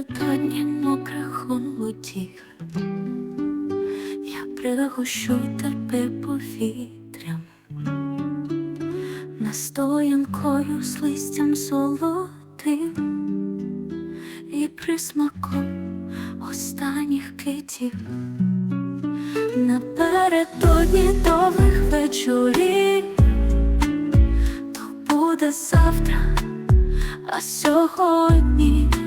Напередодні мокрих лутів Я пригощу тебе повітрям, настоянкою з листям золотим. І присмаком останніх китів. Напередодні довгих вечорів. То буде завтра, а сьогодні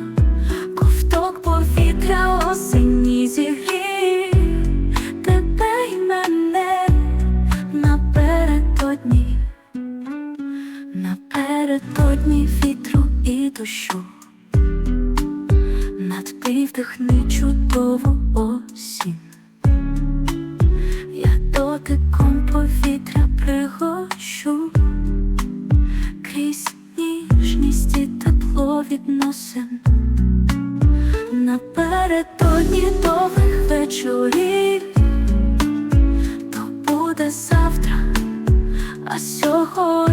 повітря осені зігрів тебе й мене напередодні, напередодні вітру і дощу. Надпив дихни чудову осінь. Я дотиком повітря пригощу крізь ніжність і тепло відносин. Напередодні довгих вечорів. То буде завтра, а сьогодні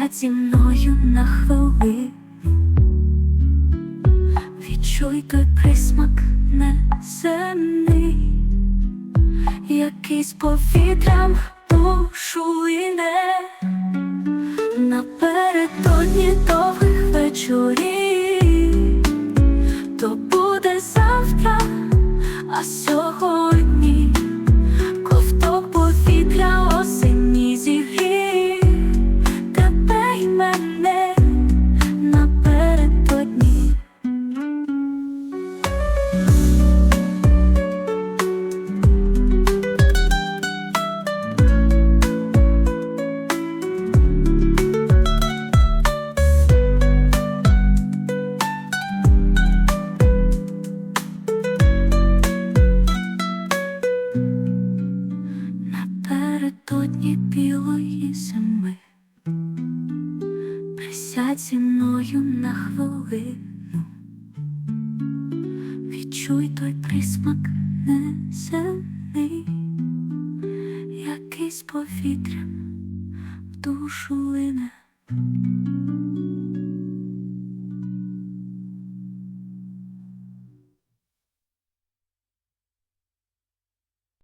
Присядь зі мною на хвилину. Відчуй той присмак неземний Який повітрям душу лине Напередодні довгих вечорів. То буде завтра, а сьогодні Присядь зі мною на хвилину. Відчуй той присмак неземний Який з повітря в душу лине